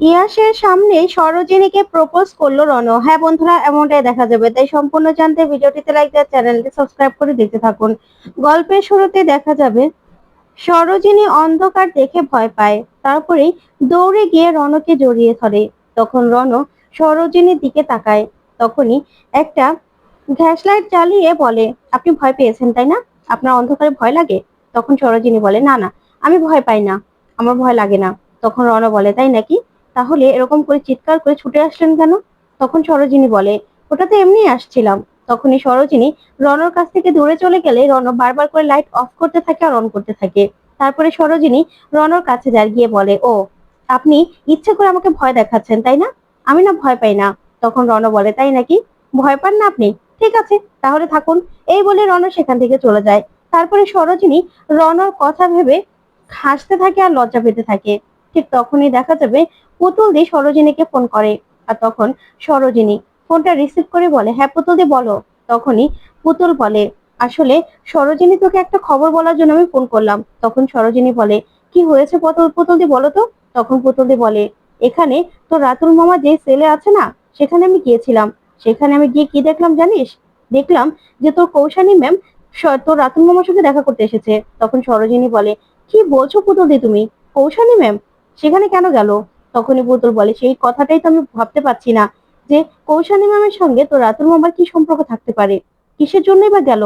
ইয়াসের সামনে সরোজিনীকে প্রপোজ করল রণ হ্যাঁ বন্ধুরা, এমনটাই দেখা যাবে। তাই সম্পূর্ণ জানতে ভিডিওটিতে লাইক দেওয়ার চ্যানেলটি সাবস্ক্রাইব করে দেখতে থাকুন। গল্পের শুরুতে দেখা যাবে, সরোজিনী অন্ধকার দেখে ভয় পায়। তারপরেই দৌড়ে গিয়ে রণকে জড়িয়ে ধরে। তখন রণ সরোজিনীর দিকে তাকায়। তখনই একটা গ্যাস লাইট জ্বালিয়ে বলে, আপনি ভয় পেয়েছেন, তাই না? আপনার অন্ধকারে ভয় লাগে? তখন সরোজিনী বলে, না না, আমি ভয় পাই না। আমার ভয় লাগে না। তখন রণ বলে, তাই নাকি? তাহলে এরকম করে চিৎকার করে ছুটে আসলেন কেন? তখন সরোজিনী বলে, ওটা তো এমনি আসছিলাম। তখনই সরোজিনী রণর কাছ থেকে দূরে চলে গেলে রণ বারবার করে লাইট অফ করতে থাকে আর অন করতে থাকে। তারপরে সরোজিনী রণর কাছে যায়, গিয়ে বলে, ও, আপনি ইচ্ছে করে আমাকে ভয় দেখাচ্ছেন, তাই না? আমি না ভয় পাই না। তখন রণ বলে, তাই নাকি? ভয় পান না আপনি? ঠিক আছে, তাহলে থাকুন। এই বলে রণ সেখান থেকে চলে যায়। তারপরে সরোজিনী রণর কথা ভেবে হাসতে থাকে আর লজ্জা পেতে থাকে। ঠিক তখনই দেখা যাবে পুতুল দি সরোজিনীকে ফোন করে। আর তখন সরোজিনী ফোনটা রিসিভ করে বলে হ্যাঁ পুতুল দি, বলো। তখনই পুতুল বলে, আসলে সরোজিনী তোকে একটা খবর বলার জন্য আমি ফোন করলাম। তখন সরোজিনী বলে, কি হয়েছে পুতুল পুতুল দি, বলো তো? তখন পুতুল দি বলে, এখানে তো রাতুল মামা যে সেলে আছে না, সেখানে আমি গিয়েছিলাম। সেখানে আমি গিয়ে কি দেখলাম জানিস? দেখলাম যে তোর কৌশানী ম্যাম তোর রাতুল মামার সঙ্গে দেখা করতে এসেছে। তখন সরোজিনী বলে, কি বলছো পুতুল দি তুমি? কৌশানী ম্যাম সেখানে কেন গেল? তখনই পুতুল বলে, সেই কথাটাই তো আমি ভাবতে পারছি না যে কৌশানী ম্যামের সঙ্গে তো রাতুল মামার কি সম্পর্ক থাকতে পারে? কিসের জন্যই বা গেল?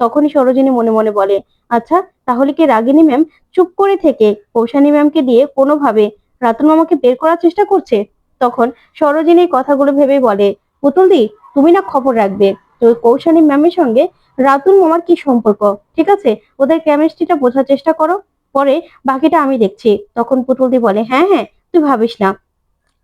তখনই সরোজিনী মনে মনে বলে আচ্ছা তাহলে কি রাগিনী ম্যাম চুপ করে থেকে কৌশানী ম্যামকে দিয়ে কোনোভাবে রাতুল মামাকে বের করার চেষ্টা করছে? তখন সরোজিনী কথাগুলো ভেবে বলে, পুতুল দি, তুমি না খবর রাখবে তো কৌশানী ম্যামের সঙ্গে রাতুল মামার কি সম্পর্ক? ঠিক আছে, ওদের কেমিস্ট্রিটা বোঝার চেষ্টা করো, পরে বাকিটা আমি দেখছি। তখন পুতুলদি বলে হ্যাঁ হ্যাঁ তুই ভাবিস না।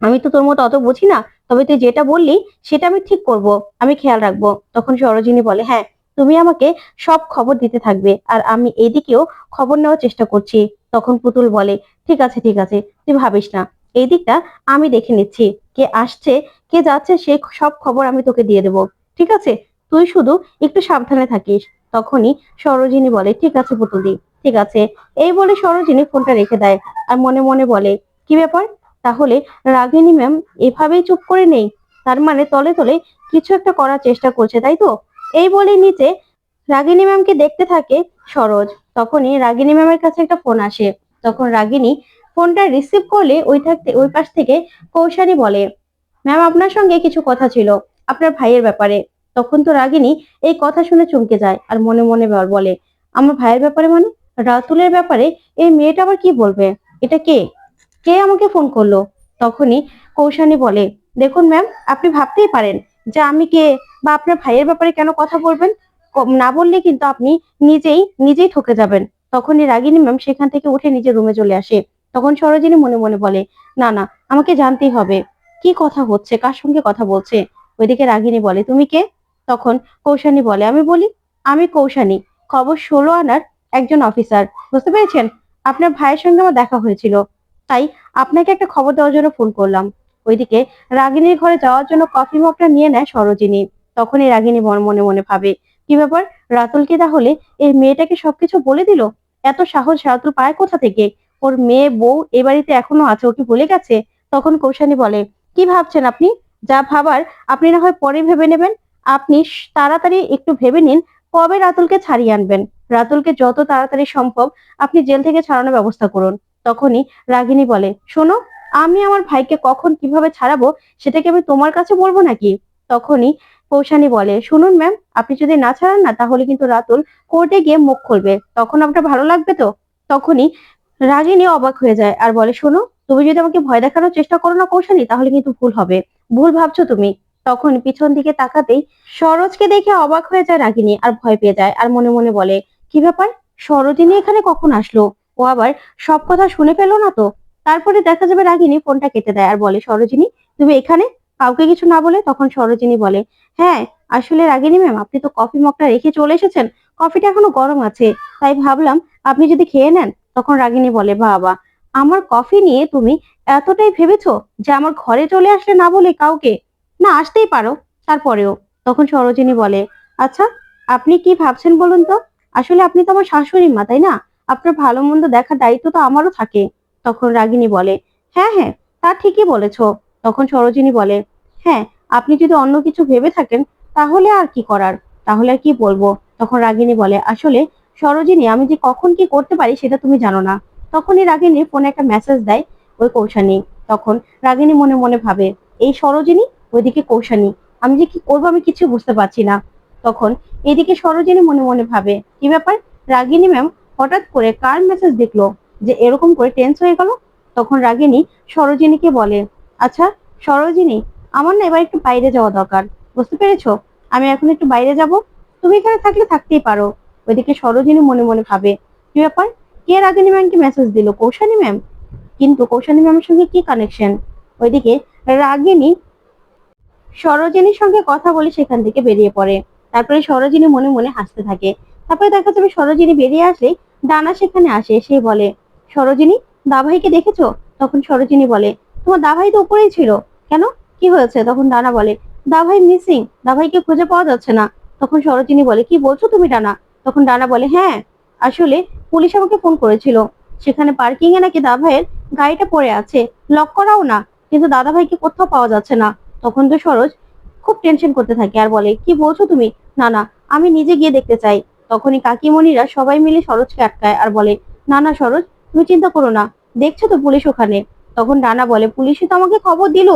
আমি তো তোর মতো অত বুঝি না, তবে তুই যেটা বললি সেটা আমি ঠিক করব, আমি খেয়াল রাখব। তখন সরোজিনী বলে হ্যাঁ তুমি আমাকে সব খবর দিতে থাকবে আর আমি এদিকেও খবর নেওয়ার চেষ্টা করছি। তখন পুতুল বলে, ঠিক আছে ঠিক আছে, তুই ভাবিস না। এই দিকটা আমি দেখে নিচ্ছি, কে আসছে, কে যাচ্ছে, সে সব খবর আমি তোকে দিয়ে দেবো। ঠিক আছে? তুই শুধু একটু সাবধানে থাকিস। তখনই সরোজিনী বলে, ঠিক আছে পুতুলদি ঠিক আছে। এই বলে সরোজিনী ফোনটা রেখে দেয় আর মনে মনে বলে কি ব্যাপার? তাহলে রাগিনী ম্যাম এভাবেই চুপ করে নেই? তার মানে তলে তলে কিছু একটা করার চেষ্টা করছে, তাই তো? এই বলে নিচে রাগিনী ম্যামকে দেখতে থাকে সরোজ। তখনই রাগিনী ম্যামের কাছে একটা ফোন আসে। তখন রাগিনী ফোনটা রিসিভ করলে ওই থাকতে, ওই পাশ থেকে কৌশানী বলে, ম্যাম, আপনার সঙ্গে কিছু কথা ছিল, আপনার ভাইয়ের ব্যাপারে। তখন তো রাগিনী এই কথা শুনে চমকে যায় আর মনে মনে বলে, আমার ভাইয়ের ব্যাপারে মানে? রাতুলের ব্যাপারে? এই মেয়েটা আবার কি বলবে? এটা কে? কে আমাকে ফোন করল? তখনই কৌশানী বলে, দেখুন ম্যাম আপনি ভাবতেই পারেন যে আমি কে বা আপনার ভাইয়ের ব্যাপারে কেন কথা বলবেন? না বললে কিন্তু আপনি নিজেই নিজেই ঠকে যাবেন। তখনই রাগিনী ম্যাম সেখান থেকে উঠে নিজের রুমে চলে আসে। তখন সরোজিনী মনে মনে বলে, না না, আমাকে জানতেই হবে। কি কথা হচ্ছে? কার সঙ্গে কথা বলছে? ওইদিকে রাগিনী বলে, তুমি কে? তখন কৌশানী বলে, আমি বলি, আমি কৌশানী, খবর ষোলো আনার একজন অফিসার বুঝতে পেরেছেন? আপনার ভাইয়ের সঙ্গে আমার দেখা হয়েছিল। তাই আপনাকে একটা খবর দেওয়ার জন্য ফোন করলাম। ওইদিকে রাগিনীর ঘরে যাওয়ার জন্য কফি মগটা নিয়ে নেয় সরোজিনী। তখনই রাগিনী মন- মনে ভাবে, কি ব্যাপার? রাতুলকে তাহলে এই মেয়েটাকে সবকিছু বলে দিল? এত সাহস রাতুল পায় কোথা থেকে? ওর মেয়ে, বউ এ বাড়িতে এখনও আছে, ও কি ভুলে গেছে? তখন কৌশানী বলে, কি ভাবছেন আপনি? যা ভাবার আপনি না হয় পরে ভেবে নেবেন? আপনি তাড়াতাড়ি একটু ভেবে নিন, কবে রাতুলকে ছাড়িয়ে আনবেন? রাতুলকে যত তাড়াতাড়ি সম্ভব আপনি জেল থেকে ছাড়ানোর ব্যবস্থা করুন। তখনই রাগিনী বলে, শোনো, আমি আমার ভাইকে কখন কীভাবে ছাড়াবো সেটাকে আমি তোমার কাছে বলব নাকি? তখনই কৌশানী বলে, শুনুন ম্যাম, আপনি যদি না ছাড়ান না, তাহলে কিন্তু রাতুল কোর্টে গিয়ে মুখ খুলবে। তখন আপনার ভালো লাগবে তো? তখনই রাগিনী অবাক হয়ে যায় আর বলে, শোনো, তুমি যদি আমাকে ভয় দেখানোর চেষ্টা করো না কৌশানী, তাহলে কিন্তু ভুল হবে। ভুল ভাবছ তুমি? তখন পিছন দিকে তাকাতেই সরোজকে দেখে অবাক হয়ে যায় রাগিনী আর ভয় পেয়ে যায় আর মনে মনে বলে, কি ব্যাপার? সরোজিনী এখানে কখন আসলো? ও আবার সব কথা শুনে ফেলো না তো? তারপরে দেখা যাবে রাগিনী ফোনটা কেটে দেয় আর বলে, সরোজিনী, তুমি এখানে? কাউকে কিছু না বলে তখন সরোজিনী বলে হ্যাঁ আসলে রাগিনী ম্যাম, আপনি তো কফি মগটা রেখে চলে এসেছেন। কফিটা এখনও গরম আছে, তাই ভাবলাম আপনি যদি খেয়ে নেন, তখন রাগিনী বলে, বাবা, আমার কফি নিয়ে তুমি এতটাই ভেবেছো যে আমার ঘরে চলে আসলে না বলে কাউকে? না, আসতেই পারো, তারপরেও। তখন সরোজিনী বলে আচ্ছা আপনি কি ভাবছেন বলুন তো? আসলে আপনি তো আমার শাশুড়ি মা, তাই না? আপনার ভালো মন্দ দেখার দায়িত্ব তো আমারও থাকে। তখন রাগিনী বলে হ্যাঁ হ্যাঁ তা ঠিকই বলেছ। তখন সরোজিনী বলে হ্যাঁ আপনি যদি অন্য কিছু ভেবে থাকেন, তাহলে আর কি করার? তাহলে আর কি বলব? তখন রাগিনী বলে, আসলে সরোজিনী, আমি যে কখন কি করতে পারি সেটা তুমি জানো না। তখনই রাগিনী ফোনে একটা মেসেজ দেয় ওই কৌশানী। তখন রাগিনী মনে মনে ভাবে, এই সরোজিনী? ওইদিকে কৌশানী, আমি যে কি করব আমি কিছু বুঝতে পারছি না। তখন এদিকে সরোজিনী মনে মনে ভাবে, কি ব্যাপার? রাগিনী ম্যাম হঠাৎ করে কার মেসেজ দেখল? যে এরকম করে টেন্স হয়ে গেল? তখন রাগিনী সরোজিনীকে বলে আচ্ছা সরোজিনী, আমার না এবার একটু বাইরে যাওয়া দরকার। বুঝতে পেরেছ? আমি এখন একটু বাইরে যাব। তুমি এখানে থাকলে থাকতেই পারো। ওইদিকে সরোজিনী মনে মনে ভাবে, কি ব্যাপার? কে রাগিনী ম্যামকে মেসেজ দিল? কৌশানী ম্যাম? কিন্তু কৌশানী ম্যামের সঙ্গে কি কানেকশন ওইদিকে রাগিনী সরোজিনীর সঙ্গে কথা বলে সেখান থেকে বেরিয়ে পড়ে। তারপরে সরোজিনী মনে মনে হাসতে থাকে। তারপরে দেখা যাবে সরোজিনী বেরিয়ে আসলে ডানা সেখানে আসে, সে বলে, সরোজিনী, দাভাইকে দেখেছ? তখন সরোজিনী বলে, তোমার দাভাই তো উপরেই ছিল। কেন? কি হয়েছে? তখন ডানা বলে, দাভাই মিসিং, দাভাইকে খুঁজে পাওয়া যাচ্ছে না। তখন সরোজিনী বলে, কি বলছো তুমি ডানা তখন ডানা বলে হ্যাঁ আসলে পুলিশ আমাকে ফোন করেছিল। সেখানে পার্কিং এ নাকি দাভাইয়ের গাড়িটা পড়ে আছে। লক করাও না, কিন্তু দাদা ভাইকে কোথাও পাওয়া যাচ্ছে না। তখন তো সরোজ খুব টেনশন করতে থাকে আর বলে, কি বলছো তুমি? না না, আমি নিজে গিয়ে দেখতে চাই। তখনই কাকিমণিরা সবাই মিলে সরোজকে আটকায় আর বলে না না সরোজ, তুমি চিন্তা করো না, দেখছ তো পুলিশ ওখানে? তখন ডানা বলে পুলিশে তো আমাকে খবর দিল।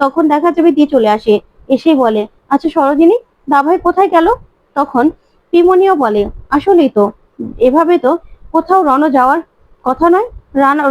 তখন দেখা যাবে দিয়ে চলে আসে এসেই বলে আচ্ছা সরোজিনী, দাভাই কোথায় গেল? তখন পিমনিও বলে, আসলেই তো, এভাবে তো কোথাও রণ যাওয়ার কথা নয়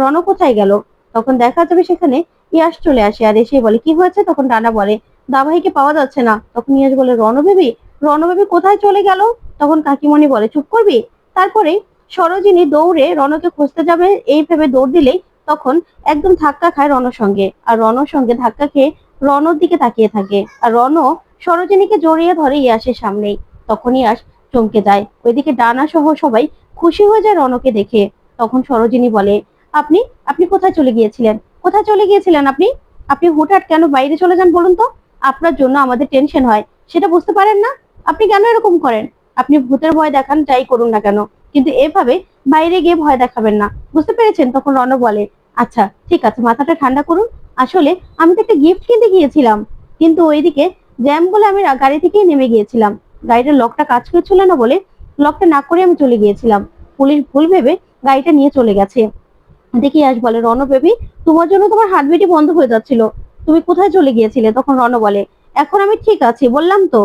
রণ কোথায় গেল? তখন দেখা যাবে সেখানে ইয়াস চলে আসে আর এসে বলে, কি হয়েছে? তখন ডানা বলে, দাভাইকে পাওয়া যাচ্ছে না। তখন ইয়াস বলে, রণবেবী রণবেবী কোথায় চলে গেল? তখন কাকিমণি বলে, চুপ করবি? তারপরে সরোজিনী দৌড়ে রণকে খুঁজতে যাবে। এই ভেবে দৌড় দিলেই তখন একদম ধাক্কা খায় রণর সঙ্গে। আর রণর সঙ্গে ধাক্কা খেয়ে রণর দিকে তাকিয়ে থাকে। আর রণ সরোজিনীকে জড়িয়ে ধরে ইয়াসের সামনেই। তখন ইয়াস চমকে যায়। ওইদিকে ডানা সহ সবাই খুশি হয়ে যায় রণকে দেখে। তখন সরোজিনী বলে, আপনি আপনি কোথায় চলে গিয়েছিলেন? কোথায় চলে গিয়েছিলেন আপনি? আপনি হুটহাট কেন বাইরে চলে যান বলুন তো? আপনার জন্য আমাদের টেনশন হয়। সেটা বুঝতে পারেন না? আপনি কেন এরকম করেন? আপনি ভূতের ভয় দেখান, যাই করুন না কেন। কিন্তু এভাবে বাইরে গিয়ে ভয় দেখাবেন না। বুঝতে পেরেছেন? তখন রণ বলে আচ্ছা ঠিক আছে, মাথাটা ঠান্ডা করুন। আসলে আমি তো একটা গিফট কিনতে গিয়েছিলাম। কিন্তু ওইদিকে জ্যাম বলে আমি গাড়ি থেকেই নেমে গিয়েছিলাম। গাড়িটার লকটা কাজ করছিল না বলে লকটা না করে আমি চলে গিয়েছিলাম। পুলিশ ভুল ভেবে গাড়িটা নিয়ে চলে গেছে। দেখি আস বলে রণ বেবি, তোমার জন্য তোমার হার্টবিটই বন্ধ হয়ে যাচ্ছিল। তুমি কোথায় চলে গিয়েছিলে? তখন রণ বলে, এখন আমি ঠিক আছি, বললাম তো।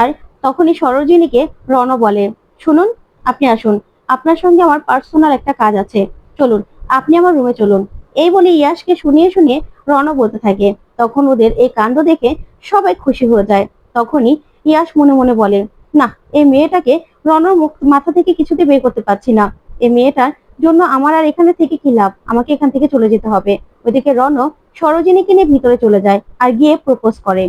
আর তখনই সরোজিনীকে রণ বলে, শুনুন, আপনি আসুন। আপনার সঙ্গে আমার পার্সোনাল একটা কাজ আছে। চলুন, আপনি আমার রুমে চলুন। এই বলে ইয়াসকে শুনিয়ে শুনিয়ে রণ বলতে থাকে। তখন ওদের এই কাণ্ড দেখে সবাই খুশি হয়ে যায়। তখনই ইয়াস মনে মনে বলে, না, এই মেয়েটাকে রণর মুখ, মাথা থেকে কিছুতে বের করতে পারছি না। এই মেয়েটার জন্য আমার আর এখানে থেকে কি লাভ? আমাকে এখান থেকে চলে যেতে হবে। ওইদিকে রণ সরোজিনীকে নিয়ে ভিতরে চলে যায় আর গিয়ে প্রপোজ করে।